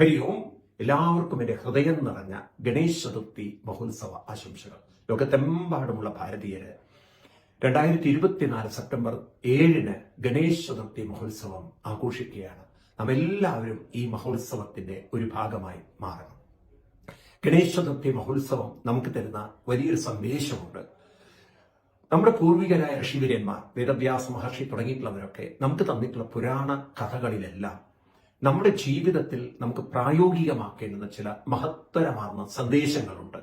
ഹരി ഓം. എല്ലാവർക്കും എന്റെ ഹൃദയം നിറഞ്ഞ ഗണേശ ചതുർത്ഥി മഹോത്സവ ആശംസകൾ. ലോകത്തെമ്പാടുമുള്ള ഭാരതീയര് രണ്ടായിരത്തി ഇരുപത്തിനാല് സെപ്റ്റംബർ ഏഴിന് ഗണേശ ചതുർത്ഥി മഹോത്സവം ആഘോഷിക്കുകയാണ്. നാം എല്ലാവരും ഈ മഹോത്സവത്തിന്റെ ഒരു ഭാഗമായി മാറണം. ഗണേശ ചതുർത്ഥി മഹോത്സവം നമുക്ക് തരുന്ന വലിയൊരു സന്ദേശമുണ്ട്. നമ്മുടെ പൂർവികരായ ഋഷിവര്യന്മാർ വേദവ്യാസ മഹർഷി തുടങ്ങിയിട്ടുള്ളവരൊക്കെ നമുക്ക് തന്നിട്ടുള്ള പുരാണ കഥകളിലെല്ലാം നമ്മുടെ ജീവിതത്തിൽ നമുക്ക് പ്രായോഗികമാക്കേണ്ടുന്ന ചില മഹത്തരമാർന്ന സന്ദേശങ്ങളുണ്ട്.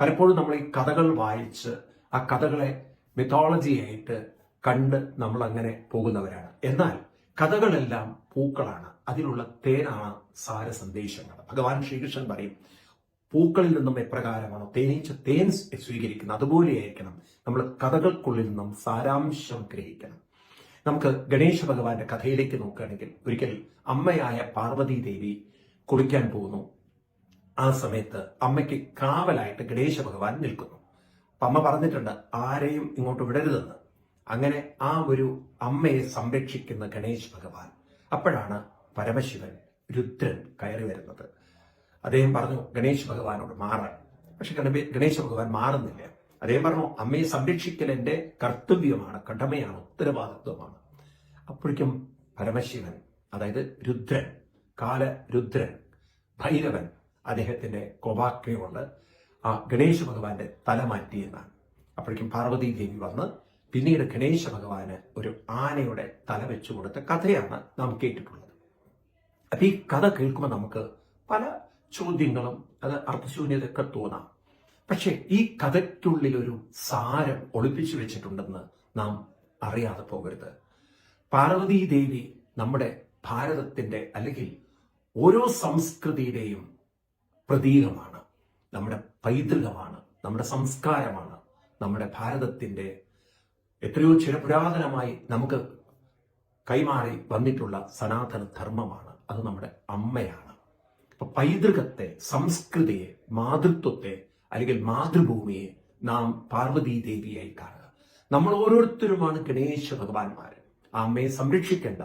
പലപ്പോഴും നമ്മൾ ഈ കഥകൾ വായിച്ച് ആ കഥകളെ മിത്തോളജിയായിട്ട് കണ്ട് നമ്മൾ അങ്ങനെ പോകുന്നവരാണ്. എന്നാൽ കഥകളെല്ലാം പൂക്കളാണ്. അതിലുള്ള തേനാണ് സാര സന്ദേശങ്ങൾ. ഭഗവാൻ ശ്രീകൃഷ്ണൻ പറയും പൂക്കളിൽ നിന്നും എപ്രകാരമാണോ തേനീച്ച തേൻ സ്വീകരിക്കുന്നത്? അതുപോലെയായിരിക്കണം നമ്മൾ കഥകൾക്കുള്ളിൽ നിന്നും സാരാംശം ഗ്രഹിക്കണം. നമുക്ക് ഗണേശ ഭഗവാന്റെ കഥയിലേക്ക് നോക്കുകയാണെങ്കിൽ ഒരിക്കൽ അമ്മയായ പാർവതി ദേവി കുളിക്കാൻ പോകുന്നു. ആ സമയത്ത് അമ്മയ്ക്ക് കാവലായിട്ട് ഗണേശ ഭഗവാൻ നിൽക്കുന്നു. അപ്പൊ അമ്മ പറഞ്ഞിട്ടുണ്ട് ആരെയും ഇങ്ങോട്ട് വിടരുതെന്ന്. അങ്ങനെ ആ ഒരു അമ്മയെ സംരക്ഷിക്കുന്ന ഗണേശ് ഭഗവാൻ അപ്പോഴാണ് പരമശിവൻ രുദ്രൻ കയറി വരുന്നത്. അദ്ദേഹം പറഞ്ഞു ഗണേശ് ഭഗവാനോട് മാറാൻ. പക്ഷെ ഗണ- ഗണേശ ഭഗവാൻ മാറുന്നില്ല. അദ്ദേഹം പറഞ്ഞു അമ്മയെ സംരക്ഷിക്കൽ എന്റെ കർത്തവ്യമാണ് കടമയാണ് ഉത്തരവാദിത്വമാണ്. അപ്പോഴേക്കും പരമശിവൻ അതായത് രുദ്രൻ കാല രുദ്രൻ ഭൈരവൻ അദ്ദേഹത്തിന്റെ കൊണ്ട് ആ ഗണേശ ഭഗവാന്റെ തല മാറ്റി എന്നാണ്. അപ്പോഴേക്കും പാർവതി ദേവി വന്ന് പിന്നീട് ഗണേശ ഭഗവാന് ഒരു ആനയുടെ തല വെച്ചു കൊടുത്ത കഥയാണ് നാം കേട്ടിട്ടുള്ളത്. അപ്പം ഈ കഥ കേൾക്കുമ്പോൾ നമുക്ക് പല ചോദ്യങ്ങളും അത് അർത്ഥശൂന്യതയൊക്കെ തോന്നാം. പക്ഷെ ഈ കഥയ്ക്കുള്ളിൽ ഒരു സാരം ഒളിപ്പിച്ചു വെച്ചിട്ടുണ്ടെന്ന് നാം അറിയാതെ പോകരുത്. പാർവതീ ദേവി നമ്മുടെ ഭാരതത്തിന്റെ അല്ലെങ്കിൽ ഓരോ സംസ്കൃതിയുടെയും പ്രതീകമാണ്. നമ്മുടെ പൈതൃകമാണ് നമ്മുടെ സംസ്കാരമാണ് നമ്മുടെ ഭാരതത്തിന്റെ എത്രയോ ചിരപുരാതനമായി നമുക്ക് കൈമാറി വന്നിട്ടുള്ള സനാതന ധർമ്മമാണ്. അത് നമ്മുടെ അമ്മയാണ്. അപ്പൊ പൈതൃകത്തെ സംസ്കൃതിയെ മാതൃത്വത്തെ അല്ലെങ്കിൽ മാതൃഭൂമിയെ നാം പാർവതി ദേവിയായി കാണുക. നമ്മൾ ഓരോരുത്തരുമാണ് ഗണേശ ഭഗവാന്മാർ. ആ അമ്മയെ സംരക്ഷിക്കേണ്ട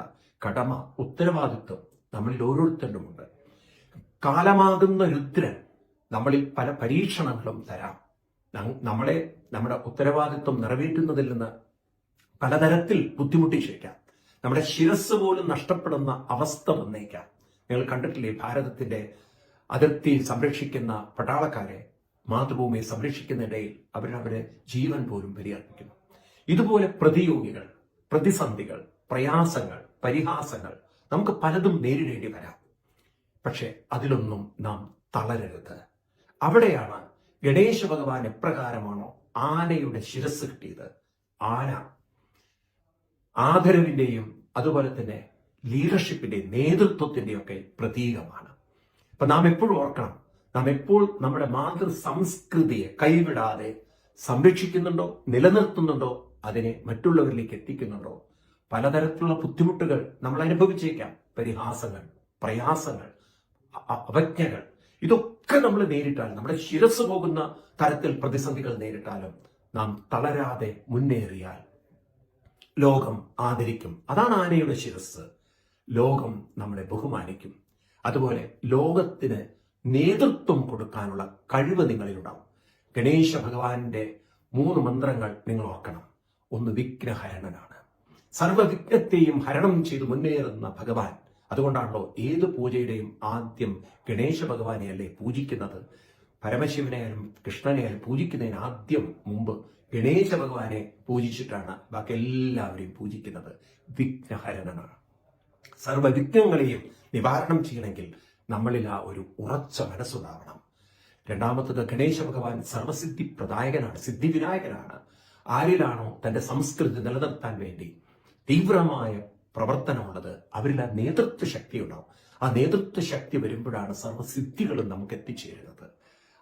കടമ ഉത്തരവാദിത്വം നമ്മളിൽ ഓരോരുത്തരിലുമുണ്ട്. കാലമാകുന്ന രുദ്രൻ നമ്മളിൽ പല പരീക്ഷണങ്ങളും തരാം. നമ്മളെ നമ്മുടെ ഉത്തരവാദിത്വം നിറവേറ്റുന്നതിൽ നിന്ന് പലതരത്തിൽ ബുദ്ധിമുട്ടിച്ചേക്കാം നമ്മുടെ ശിരസ് പോലും നഷ്ടപ്പെടുന്ന അവസ്ഥ വന്നേക്കാം. നിങ്ങൾ കണ്ടിട്ടില്ലേ ഭാരതത്തിന്റെ അതിർത്തി സംരക്ഷിക്കുന്ന പട്ടാളക്കാരെ മാതൃഭൂമിയെ സംരക്ഷിക്കുന്നതിനിടയിൽ അവരവരെ ജീവൻ പോലും ബലിയർപ്പിക്കുന്നു. ഇതുപോലെ പ്രതിയോഗികൾ പ്രതിസന്ധികൾ പ്രയാസങ്ങൾ പരിഹാസങ്ങൾ നമുക്ക് പലതും നേരിടേണ്ടി വരാം. പക്ഷെ അതിലൊന്നും നാം തളരരുത്. അവിടെയാണ് ഗണേശ ഭഗവാൻ എപ്രകാരമാണോ ആനയുടെ ശിരസ് കിട്ടിയത്? ആന. ആദരവിന്റെയും അതുപോലെ തന്നെ ലീഡർഷിപ്പിന്റെയും നേതൃത്വത്തിന്റെയും ഒക്കെ പ്രതീകമാണ്. അപ്പൊ നാം എപ്പോഴും ഓർക്കണം നാം എപ്പോൾ നമ്മുടെ മാതൃ സംസ്കൃതിയെ കൈവിടാതെ സംരക്ഷിക്കുന്നുണ്ടോ നിലനിർത്തുന്നുണ്ടോ അതിനെ മറ്റുള്ളവരിലേക്ക് എത്തിക്കുന്നുണ്ടോ? പലതരത്തിലുള്ള ബുദ്ധിമുട്ടുകൾ നമ്മൾ അനുഭവിച്ചേക്കാം. പരിഹാസങ്ങൾ പ്രയാസങ്ങൾ അവജ്ഞകൾ. ഇതൊക്കെ നമ്മൾ നേരിട്ടാലും നമ്മുടെ ശിരസ് പോകുന്ന തരത്തിൽ പ്രതിസന്ധികൾ നേരിട്ടാലും നാം തളരാതെ മുന്നേറിയാൽ ലോകം ആദരിക്കും. അതാണ് ആനയുടെ ശിരസ്. ലോകം നമ്മളെ ബഹുമാനിക്കും. അതുപോലെ ലോകത്തിന് നേതൃത്വം കൊടുക്കാനുള്ള കഴിവ് നിങ്ങളിലുണ്ടാവും. ഗണേശ ഭഗവാന്റെ മൂന്ന് മന്ത്രങ്ങൾ നിങ്ങൾ ഓർക്കണം. ഒന്ന് വിഘ്നഹരണനാണ്. സർവവിഘ്നത്തെയും ഹരണം ചെയ്ത് മുന്നേറുന്ന ഭഗവാൻ. അതുകൊണ്ടാണല്ലോ ഏത് പൂജയുടെയും ആദ്യം ഗണേശ ഭഗവാനെ അല്ലേ പൂജിക്കുന്നത് പരമശിവനെയായാലും കൃഷ്ണനെയായാലും പൂജിക്കുന്നതിന് ആദ്യം മുമ്പ് ഗണേശ ഭഗവാനെ പൂജിച്ചിട്ടാണ് ബാക്കി എല്ലാവരെയും പൂജിക്കുന്നത്. വിഘ്നഹരണനാണ്. സർവവിഘ്നങ്ങളെയും നിവാരണം ചെയ്യണമെങ്കിൽ നമ്മളിൽ ആ ഒരു ഉറച്ച മനസ്സുണ്ടാവണം. രണ്ടാമത്തത് ഗണേശ ഭഗവാൻ സർവസിദ്ധി പ്രദായകനാണ് സിദ്ധിവിനായകനാണ്. ആരിലാണോ തന്റെ സംസ്കൃതി നിലനിർത്താൻ വേണ്ടി തീവ്രമായ പ്രവർത്തനമുള്ളത് അവരിൽ ആ നേതൃത്വ ശക്തി ഉണ്ടാവും. ആ നേതൃത്വ ശക്തി വരുമ്പോഴാണ് സർവസിദ്ധികളും നമുക്ക് എത്തിച്ചേരുന്നത്.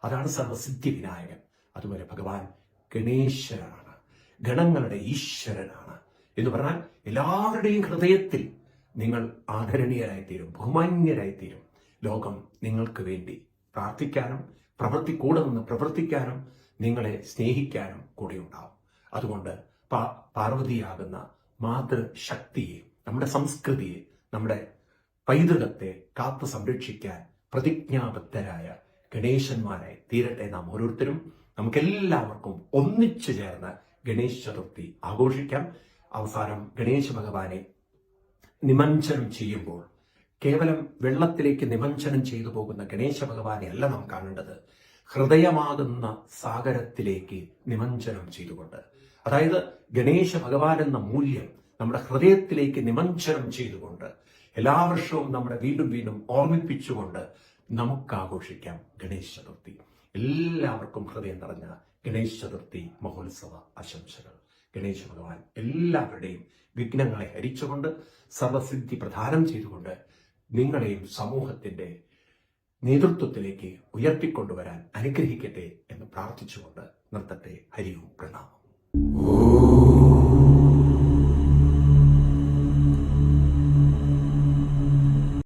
അതാണ് സർവസിദ്ധി വിനായകൻ അതുപോലെ ഭഗവാൻ ഗണേശ്വരനാണ് ഗണങ്ങളുടെ ഈശ്വരനാണ്. എന്ന് പറഞ്ഞാൽ എല്ലാവരുടെയും ഹൃദയത്തിൽ നിങ്ങൾ ആദരണീയരായിത്തീരും ബഹുമാന്യരായിത്തീരും. ലോകം നിങ്ങൾക്ക് വേണ്ടി പ്രാർത്ഥിക്കാനും പ്രവൃത്തി കൂടെ നിന്ന് പ്രവർത്തിക്കാനും നിങ്ങളെ സ്നേഹിക്കാനും കൂടെ ഉണ്ടാവും. അതുകൊണ്ട് പാർവതിയാകുന്ന മാതൃശക്തിയെ നമ്മുടെ സംസ്കൃതിയെ നമ്മുടെ പൈതൃകത്തെ കാത്തു സംരക്ഷിക്കാൻ പ്രതിജ്ഞാബദ്ധരായ ഗണേശന്മാരെ തീരട്ടെ നാം ഓരോരുത്തരും. നമുക്കെല്ലാവർക്കും ഒന്നിച്ചു ചേർന്ന് ഗണേശ ചതുർത്ഥി ആഘോഷിക്കാം. അവസാനം ഗണേശ ഭഗവാനെ നിമഞ്ജനം ചെയ്യുമ്പോൾ കേവലം വെള്ളത്തിലേക്ക് നിമഞ്ജനം ചെയ്തു പോകുന്ന ഗണേശ ഭഗവാനെ അല്ല നാം കാണേണ്ടത്. ഹൃദയമാകുന്ന സാഗരത്തിലേക്ക് നിമഞ്ജനം ചെയ്തുകൊണ്ട്. അതായത് ഗണേശ ഭഗവാൻ എന്ന മൂല്യം നമ്മുടെ ഹൃദയത്തിലേക്ക് നിമഞ്ജനം ചെയ്തുകൊണ്ട് എല്ലാ വർഷവും നമ്മുടെ വീണ്ടും വീണ്ടും ഓർമ്മിപ്പിച്ചുകൊണ്ട് നമുക്ക് ആഘോഷിക്കാം ഗണേശ ചതുർത്ഥി. എല്ലാവർക്കും ഹൃദയം നിറഞ്ഞ ഗണേശ ചതുർത്ഥി മഹോത്സവ ആശംസകൾ. ഗണേശ ഭഗവാൻ എല്ലാവരുടെയും വിഘ്നങ്ങളെ ഹരിച്ചുകൊണ്ട് സർവസിദ്ധി പ്രധാനം ചെയ്തുകൊണ്ട് നിങ്ങളെയും സമൂഹത്തിന്റെ നേതൃത്വത്തിലേക്ക് ഉയർത്തിക്കൊണ്ടുവരാൻ അനുഗ്രഹിക്കട്ടെ എന്ന് പ്രാർത്ഥിച്ചുകൊണ്ട് നിർത്തട്ടെ. ഹരിയും പ്രണാമം.